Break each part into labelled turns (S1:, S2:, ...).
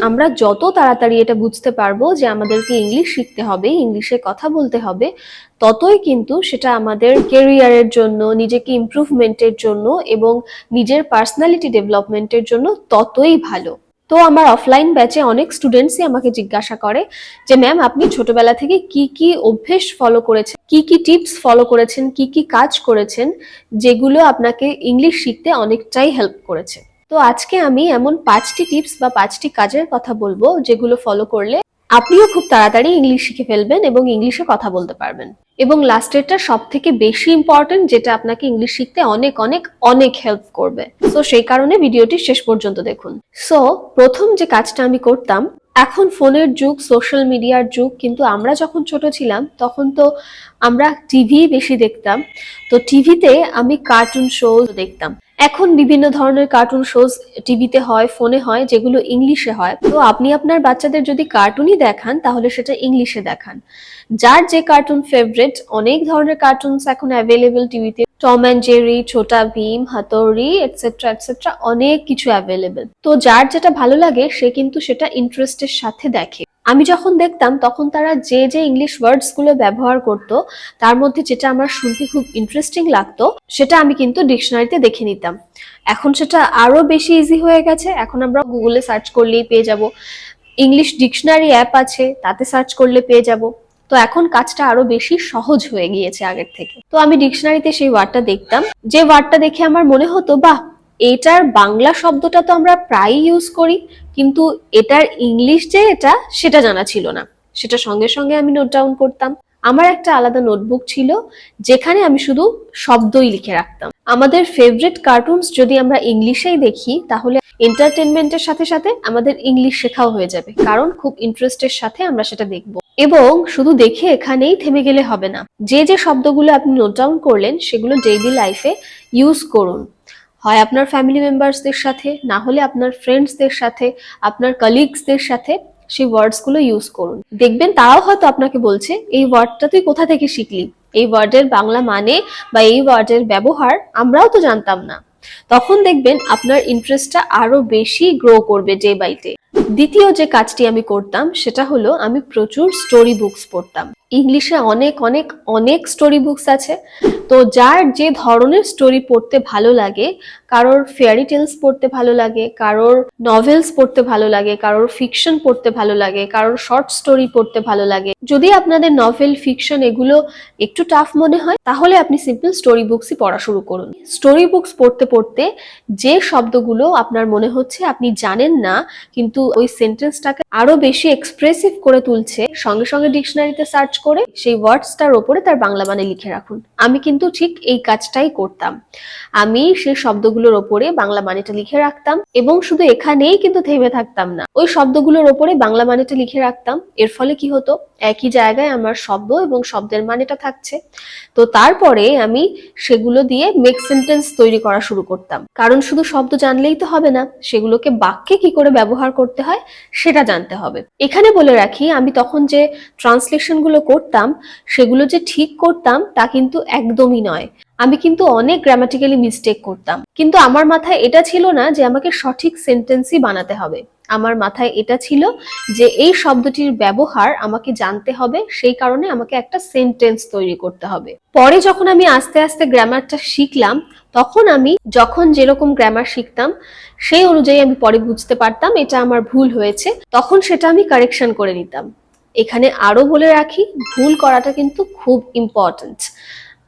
S1: আমরা যত তাড়াতাড়ি এটা বুঝতে পারব যে আমাদেরকে ইংলিশ শিখতে হবে, ইংলিশে কথা বলতে হবে, ততই কিন্তু সেটা আমাদের কেরিয়ারের জন্য, নিজেকে ইমপ্রুভমেন্টের জন্য এবং নিজের পার্সোনালিটি ডেভেলপমেন্টের জন্য ততই ভালো। তো আমার অফলাইন ব্যাচে অনেক স্টুডেন্টসই আমাকে জিজ্ঞাসা করে যে ম্যাম আপনি ছোটবেলা থেকে কি কি অভ্যেস ফলো করেছেন? কি কি টিপস ফলো করেছেন? কি কি কাজ করেছেন? যেগুলো আপনাকে ইংলিশ শিখতে অনেকটাই হেল্প করেছে। তো আজকে আমি এমন পাঁচটি টিপস বা পাঁচটি কাজের কথা বলব যেগুলো ফলো করলে আপনিও খুব তাড়াতাড়ি ইংলিশ শিখে ফেলবেন এবং ইংলিশে কথা বলতে পারবেন। এবং লাস্টেরটা সব থেকে বেশি ইম্পর্টেন্ট যেটা আপনাকে ইংলিশ শিখতে অনেক অনেক অনেক হেল্প করবে। সো সেই কারণে ভিডিওটি শেষ পর্যন্ত দেখুন। সো প্রথম যে কাজটা আমি করতাম, এখন ফোনের যুগ সোশ্যাল মিডিয়ার যুগ, কিন্তু আমরা যখন ছোট ছিলাম, তখন তো আমরা টিভি বেশি দেখতাম। তো টিভিতে আমি কার্টুন শো দেখতাম। এখন বিভিন্ন ধরনের কার্টুন শোজ টিভিতে হয় ফোনে হয়, যেগুলো ইংলিশে হয়। তো আপনি আপনার বাচ্চাদের যদি কার্টুনই দেখান, তাহলে সেটা ইংলিশে দেখান। যার যে কার্টুন ফেভারিট অনেক ধরনের কার্টুনস এখন অ্যাভেলেবেল টিভিতে। Tom and Jerry Chhota Bheem Hattori etcetera etcetera অনেক কিছু অ্যাভেলেবেল তো যার যেটা ভালো লাগে, সে কিন্তু সেটা ইন্টারেস্টের সাথে দেখে। আমি যখন দেখতাম, তখন তারা যে যে ইংলিশ ওয়ার্ডসগুলো ব্যবহার করতো, তার মধ্যে যেটা আমার শুনতে খুব ইন্টারেস্টিং লাগতো, সেটা আমি কিন্তু ডিকশনারিতে দেখে নিতাম। এখন সেটা আরও বেশি ইজি হয়ে গেছে। এখন আমরা গুগলে সার্চ করলেই পেয়ে যাব। ইংলিশ ডিকশনারি অ্যাপ আছে, তাতে সার্চ করলে পেয়ে যাব। তো এখন কাজটা আরও বেশি সহজ হয়ে গিয়েছে আগের থেকে। তো আমি ডিকশনারিতে সেই ওয়ার্ডটা দেখতাম। যে ওয়ার্ডটা দেখে আমার মনে হতো, বাহ এটার বাংলা শব্দটা তো আমরা প্রায়ই ইউজ করি, কিন্তু এটার ইংলিশ যে এটা, সেটা জানা ছিল না। সেটা সঙ্গে সঙ্গে আমি নোট ডাউন করতাম। আমার একটা আলাদা নোটবুক ছিল, যেখানে আমি শুধু শব্দই লিখে রাখতাম। আমাদের ফেভারিট কার্টুনস যদি আমরা ইংলিশেই দেখি, তাহলে এন্টারটেনমেন্টের সাথে সাথে আমাদের ইংলিশ শেখাও হয়ে যাবে, কারণ খুব ইন্টারেস্টের সাথে আমরা সেটা দেখব। এবং শুধু দেখে এখানেই থেমে গেলে হবে না। যে যে শব্দগুলো আপনি নোট ডাউন করলেন, সেগুলো ডেইলি লাইফে ইউজ করুন। হয় আপনার ফ্যামিলি মেম্বার্সদের সাথে, না হলে আপনার ফ্রেন্ডসদের সাথে, আপনার কলিগসদের সাথে সেই ওয়ার্ডসগুলো ইউজ করুন। দেখবেন তারাও হয়তো আপনাকে বলছে, এই ওয়ার্ডটা তুই কোথা থেকে শিখলি? এই ওয়ার্ডের বাংলা মানে বা এই ওয়ার্ডের ব্যবহার আমরাও তো জানতাম না। তখন দেখবেন আপনার ইন্টারেস্টটা আরও বেশি গ্রো করবে ডে বাই ডে দ্বিতীয় যে কাজটি আমি করতাম, সেটা হলো আমি প্রচুর স্টোরি বুকস পড়তাম। ইংলিশে অনেক অনেক অনেক স্টোরি বুকস আছে। তো যার যে ধরনের স্টোরি পড়তে ভালো লাগে, কারোর ফেয়ারি টেলস পড়তে ভালো লাগে, কারোর নভেলস পড়তে ভালো লাগে, কারোর ফিকশন পড়তে ভালো লাগে, কারোর শর্ট স্টোরি পড়তে ভালো লাগে। যদি আপনাদের নভেল ফিকশন এগুলো একটু টাফ মনে হয়, তাহলে আপনি সিম্পল স্টোরি বুকসই পড়া শুরু করুন। স্টোরি বুকস পড়তে পড়তে যে শব্দগুলো আপনার মনে হচ্ছে আপনি জানেন না, কিন্তু ওই সেন্টেন্সটাকে আরও বেশি এক্সপ্রেসিভ করে তুলছে, সঙ্গে সঙ্গে ডিকশনারিতে সার্চ করে সেই ওয়ার্ডসটার ওপরে তার বাংলা মানে লিখে রাখুন। আমি কিন্তু ঠিক এই কাজটাই করতাম। আমি সেই শব্দগুলোর ওপরে বাংলা মানেটা লিখে রাখতাম এবং শুধু এখানেই কিন্তু থেমে থাকতাম না। ওই শব্দগুলোর ওপরে বাংলা মানেটা লিখে রাখতাম। এর ফলে কি হতো? একই জায়গায় আমার শব্দ এবং শব্দের মানেটা থাকছে। তো তারপরে আমি সেগুলো দিয়ে মেক সেন্টেন্স তৈরি করা শুরু করতাম। কারণ শুধু শব্দ জানলেই তো হবে না, সেগুলোকে বাক্যে কি করে ব্যবহার করতে হয়, সেটা জানতে হবে। এখানে বলে রাখি, আমি তখন যে ট্রান্সলেশনগুলো করতাম, সেগুলো যে ঠিক করতাম, তা কিন্তু একদমই নয়। আমি কিন্তু অনেক গ্রামাটিক্যালি মিস্টেক করতাম। কিন্তু আমার মাথায় এটা ছিল না যে আমাকে সঠিক সেন্টেন্সই বানাতে হবে। আমার মাথায় এটা ছিল যে এই শব্দটির ব্যবহার আমাকে জানতে হবে, সেই কারণে আমাকে একটা সেন্টেন্স তৈরি করতে হবে। পরে যখন আমি আস্তে আস্তে গ্রামারটা শিখলাম, তখন আমি যখন যেরকম গ্রামার শিখতাম, সেই অনুযায়ী আমি পরে বুঝতে পারতাম এটা আমার ভুল হয়েছে, তখন সেটা আমি কারেকশন করে নিতাম। এখানে আরও বলে রাখি, ভুল করাটা কিন্তু খুব ইম্পর্ট্যান্ট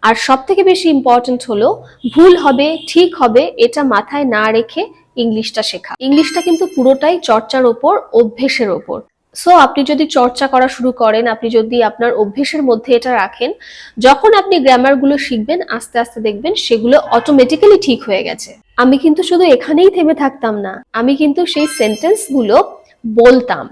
S1: আর সব থেকে বেশি ইম্পর্ট্যান্ট হলো, ভুল হবে, ঠিক হবে, এটা মাথায় না রেখে ইংলিশটা শেখা। ইংলিশটা কিন্তু পুরোটাই চর্চার ওপর, অভ্যেসের ওপর। সো আপনি যদি চর্চা করা শুরু করেন, আপনি যদি আপনার অভ্যেসের মধ্যে এটা রাখেন, যখন আপনি গ্রামারগুলো শিখবেন, আস্তে আস্তে দেখবেন সেগুলো অটোমেটিক্যালি ঠিক হয়ে গেছে। আমি কিন্তু শুধু এখানেই থেমে থাকতাম না, আমি কিন্তু সেই সেন্টেন্সগুলো বলতাম।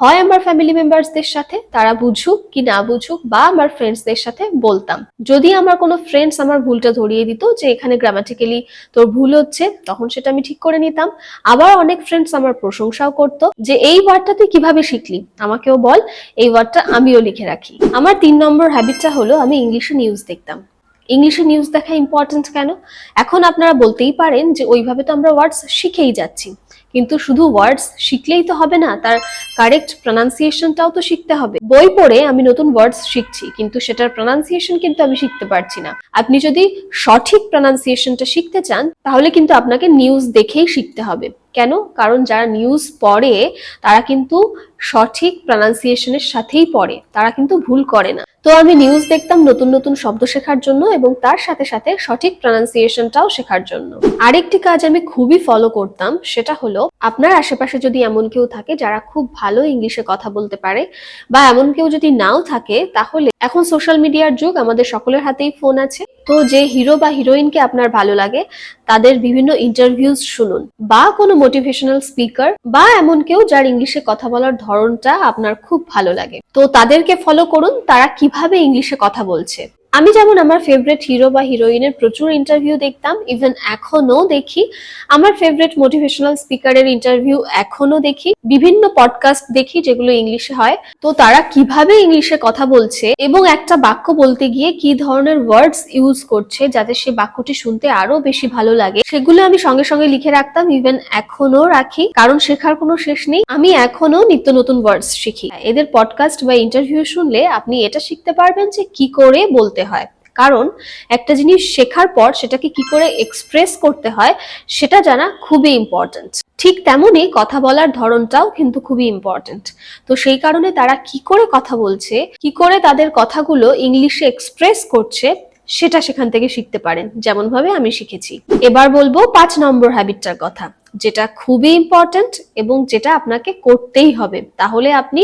S1: হয় আমার ফ্যামিলি মেম্বার্সদের সাথে, তারা বুঝুক কি না বুঝুক, বা আমার ফ্রেন্ডসদের সাথে বলতাম। যদি আমার কোনো ফ্রেন্ডস আমার ভুলটা ধরিয়ে দিত যে এখানে গ্রামাটিক্যালি তোর ভুল হচ্ছে, তখন সেটা আমি ঠিক করে নিতাম। আবার অনেক ফ্রেন্ডস আমার প্রশংসাও করতো যে, এই ওয়ার্ডটা তুই কীভাবে শিখলি? আমাকেও বল, এই ওয়ার্ডটা আমিও লিখে রাখি। আমার তিন নম্বর হ্যাবিটটা হলো, আমি ইংলিশে নিউজ দেখতাম। ইংলিশে নিউজ দেখা ইম্পর্টেন্ট কেন? এখন আপনারা বলতেই পারেন যে, ওইভাবে তো আমরা ওয়ার্ডস শিখেই যাচ্ছি। কিন্তু শুধু ওয়ার্ডস শিখলেই তো হবে না, তার কারেক্ট প্রনাউন্সিয়েশনটাও তো শিখতে হবে। বই পড়ে আমি নতুন ওয়ার্ডস শিখছি, কিন্তু সেটার প্রনাউন্সিয়েশন কিন্তু আমি শিখতে পারছি না। আপনি যদি সঠিক প্রনাউন্সিয়েশনটা শিখতে চান, তাহলে কিন্তু আপনাকে নিউজ দেখেই শিখতে হবে। কেন? কারণ যারা নিউজ পড়ে, তারা কিন্তু সঠিক প্রনাউন্সিয়েশনের সাথেই পড়ে, তারা কিন্তু ভুল করে না। তো আমি নিউজ দেখতাম নতুন নতুন শব্দ শেখার জন্য এবং তার সাথে সাথে সঠিক প্রনাউন্সিয়েশনটাও শেখার জন্য। আরেকটি কাজ আমি খুবই ফলো করতাম, সেটা হলো আপনার আশেপাশে যদি এমন কেউ থাকে যারা খুব ভালো ইংলিশে কথা বলতে পারে বা এমন কেউ যদি নাও থাকে, তাহলে এখন সোশ্যাল মিডিয়ার যুগ, আমাদের সকলের হাতেই ফোন আছে। তো যে হিরো বা হিরোইনকে আপনার ভালো লাগে, তাদের বিভিন্ন ইন্টারভিউজ শুনুন। বা কোনো মোটিভেশনাল স্পিকার বা এমন কেউ যার ইংলিশে কথা বলার ধরনটা আপনার খুব ভালো লাগে। তো তাদেরকে ফলো করুন, তারা কীভাবে ইংলিশে কথা বলছে। আমি যেমন আমার ফেভারিট হিরো বা হিরোইনের প্রচুর ইন্টারভিউ দেখতাম ইভেন এখনও দেখি। আমার ফেভারিট মোটিভেশনাল স্পিকারের ইন্টারভিউ এখনও দেখি। বিভিন্ন পডকাস্ট দেখি যেগুলো ইংলিশে হয়। তো তারা কীভাবে ইংলিশে কথা বলছে এবং একটা বাক্য বলতে গিয়ে কি ধরনের ওয়ার্ডস ইউজ করছে যাতে সে বাক্যটি শুনতে আরও বেশি ভালো লাগে, সেগুলো আমি সঙ্গে সঙ্গে লিখে রাখতাম ইভেন এখনও রাখি। কারণ শেখার কোনো শেষ নেই। আমি এখনও নিত্য নতুন ওয়ার্ডস শিখি। এদের পডকাস্ট বা ইন্টারভিউ শুনলে আপনি এটা শিখতে পারবেন যে কি করে বলতে হয়। কারণ একটা জিনিস শেখার পর সেটাকে কি করে এক্সপ্রেস করতে হয়, সেটা জানা খুবই ইম্পর্ট্যান্ট ঠিক তেমনই কথা বলার ধরনটাও কিন্তু খুবই ইম্পর্ট্যান্ট তো সেই কারণে তারা কি করে কথা বলছে, কি করে তাদের কথাগুলো ইংলিশে এক্সপ্রেস করছে, সেটা সেখান থেকে শিখতে পারেন। যেমন ভাবে আমি শিখেছি। এবার বলব পাঁচ নম্বর হ্যাবিটটার কথা, যেটা খুবই ইম্পর্ট্যান্ট এবং যেটা আপনাকে করতেই হবে। তাহলে আপনি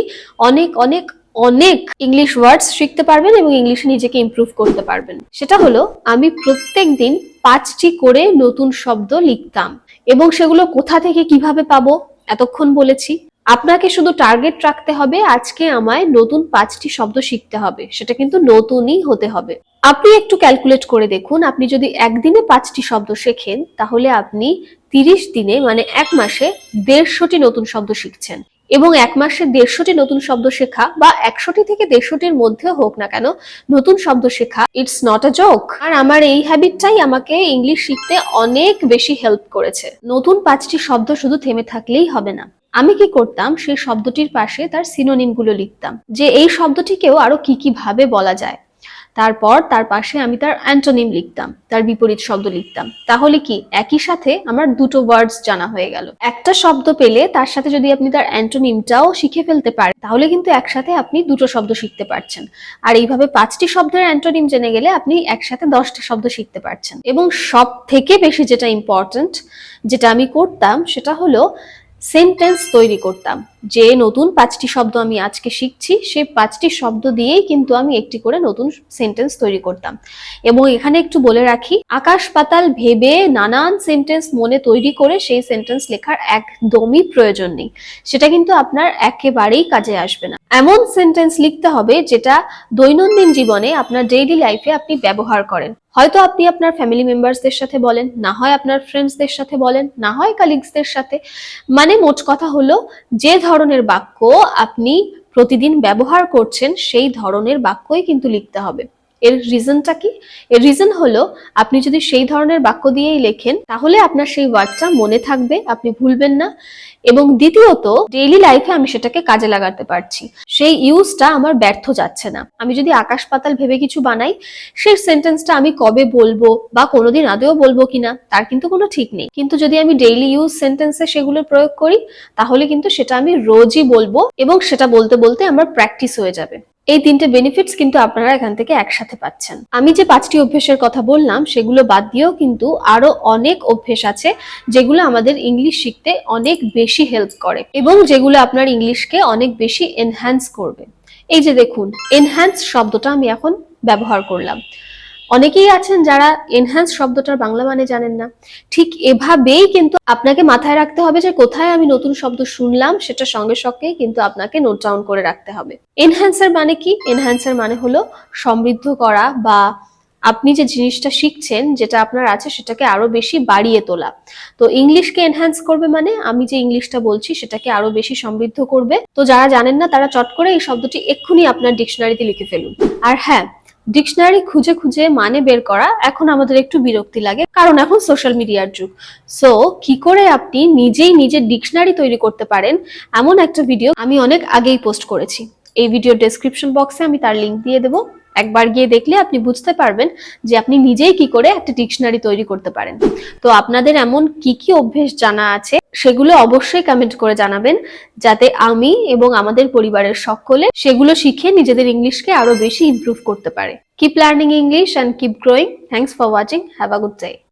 S1: অনেক অনেক অনেক ইংলিশ ওয়ার্ডস শিখতে পারবেন এবং ইংলিশে নিজেকে ইমপ্রুভ করতে পারবেন। সেটা হলো, আমি প্রত্যেক দিন পাঁচটি করে নতুন শব্দ লিখতাম এবং সেগুলো কোথা থেকে কীভাবে পাবো এতক্ষণ বলেছি। আপনাকে শুধু টার্গেট রাখতে হবে, আজকে আমায় নতুন পাঁচটি শব্দ শিখতে হবে, সেটা কিন্তু নতুনই হতে হবে। আপনি একটু ক্যালকুলেট করে দেখুন, আপনি যদি একদিনে পাঁচটি শব্দ শেখেন, তাহলে আপনি তিরিশ দিনে মানে এক মাসে দেড়শোটি নতুন শব্দ শিখছেন। এবং এক মাসে দেড়শোটি নতুন শব্দ শেখা বা একশোটি থেকে দেড়শোটির মধ্যে হোক না কেন, নতুন শব্দ শেখা ইটস নট আ জোক আর আমার এই হ্যাবিটটাই আমাকে ইংলিশ শিখতে অনেক বেশি হেল্প করেছে। নতুন পাঁচটি শব্দ শুধু থেমে থাকলেই হবে না। আমি কি করতাম, সেই শব্দটির পাশে তার সিনোনিমগুলো লিখতাম, যে এই শব্দটিকেও আরও কি কি ভাবে বলা যায়। তারপর তার পাশে আমি তার অ্যান্টোনিম লিখতাম, তার বিপরীত শব্দ লিখতাম। তাহলে কি? একই সাথে আমার দুটো ওয়ার্ডস জানা হয়ে গেল। একটা শব্দ পেলে তার সাথে যদি আপনি তার অ্যান্টোনিমটাও শিখে ফেলতে পারেন, তাহলে কিন্তু একসাথে আপনি দুটো শব্দ শিখতে পারছেন। আর এইভাবে পাঁচটি শব্দের অ্যান্টোনিম জেনে গেলে আপনি একসাথে দশটা শব্দ শিখতে পারছেন। এবং সব থেকে বেশি যেটা ইম্পর্ট্যান্ট যেটা আমি করতাম, সেটা হলো সেন্টেন্স তৈরি করতাম। যে নতুন পাঁচটি শব্দ আমি আজকে শিখছি, সেই পাঁচটি শব্দ দিয়েই কিন্তু আমি একটি করে নতুন সেন্টেন্স তৈরি করতাম। এবং এখানে একটু বলে রাখি, আকাশ পাতাল ভেবে নানান সেন্টেন্স মনে তৈরি করে সেই সেন্টেন্স লেখার একদমই প্রয়োজন নেই। সেটা কিন্তু আপনার একেবারেই কাজে আসবে না। এমন সেন্টেন্স লিখতে হবে যেটা দৈনন্দিন জীবনে আপনার ডেইলি লাইফে আপনি ব্যবহার করেন। হয়তো আপনি আপনার ফ্যামিলি মেম্বার্সদের সাথে বলেন, না হয় আপনার ফ্রেন্ডসদের সাথে বলেন, না হয় কালিগসদের সাথে। মানে মোট কথা হলো, যে ধরনের বাক্য আপনি প্রতিদিন ব্যবহার করছেন সেই ধরনের বাক্যই কিন্তু লিখতে হবে। এর রিজনটা কি? এর রিজন হলো, আপনি যদি সেই ধরনের বাক্য দিয়েই লেখেন, তাহলে আপনার সেই ওয়ার্ডটা মনে থাকবে, আপনি ভুলবেন না। এবং দ্বিতীয়ত ডেইলি লাইফে আমি সেটাকে কাজে লাগাতে পারছি। সেই ইউজটা আমার ব্যর্থ যাচ্ছে না। আমি যদি আকাশ পাতাল ভেবে কিছু বানাই, সেই সেন্টেন্সটা আমি কবে বলব বা কোনোদিন আদেও বলব কিনা, তার কিন্তু কোনো ঠিক নেই। কিন্তু যদি আমি ডেইলি ইউজ সেন্টেন্সে সেগুলো প্রয়োগ করি, তাহলে কিন্তু সেটা আমি রোজই বলব এবং সেটা বলতে বলতে আমার প্র্যাকটিস হয়ে যাবে। এই তিনটে বেনিফিটস কিন্তু আপনারা এখান থেকে একসাথে পাচ্ছেন। আমি যে পাঁচটি অভ্যেসের কথা বললাম, সেগুলো বাদ দিয়েও কিন্তু আরও অনেক অভ্যেস আছে যেগুলো আমাদের ইংলিশ শিখতে অনেক বেশি হেল্প করে এবং যেগুলো আপনার ইংলিশকে অনেক বেশি এনহ্যান্স করবে। এই যে দেখুন এনহ্যান্স শব্দটা আমি এখন ব্যবহার করলাম। অনেকেই আছেন যারা এনহ্যান্স শব্দটার বাংলা মানে জানেন না। ঠিক এভাবেই কিন্তু আপনাকে মাথায় রাখতে হবে যে কোথায় আমি নতুন শব্দ শুনলাম সেটা সঙ্গে সঙ্গে কিন্তু আপনাকে নোট ডাউন করে রাখতে হবে। এনহ্যান্সার মানে কি? এনহ্যান্সার মানে হলো সমৃদ্ধ করা বা আপনি যে জিনিসটা শিখছেন যেটা আপনার আছে সেটাকে আরও বেশি বাড়িয়ে তোলা। তো ইংলিশকে এনহ্যান্স করবে মানে আমি যে ইংলিশটা বলছি সেটাকে আরও বেশি সমৃদ্ধ করবে। তো যারা জানেন না তারা চট করে এই শব্দটি এক্ষুনি আপনার ডিকশনারিতে লিখে ফেলুন। আর হ্যাঁ ডিকশনারি খুঁজে খুঁজে মানে বের করা এখন আমাদের একটু বিরক্তি লাগে, কারণ এখন সোশ্যাল মিডিয়ার যুগ। সো কি করে আপনি নিজেই নিজের ডিকশনারি তৈরি করতে পারেন এমন একটা ভিডিও আমি অনেক আগেই পোস্ট করেছি। এই ভিডিও ডেসক্রিপশন বক্সে আমি তার লিঙ্ক দিয়ে দেবো। একবার গিয়ে দেখলে আপনি বুঝতে পারবেন যে আপনি নিজেই কি করে একটা ডিকশনারি তৈরি করতে পারেন। তো আপনাদের এমন কি কি অভ্যেস জানা আছে সেগুলো অবশ্যই কমেন্ট করে জানাবেন যাতে আমি এবং আমাদের পরিবারের সকলে সেগুলো শিখে নিজেদের ইংলিশকে আরও বেশি ইমপ্রুভ করতে পারে। Keep learning English and keep growing thanks for watching have a good day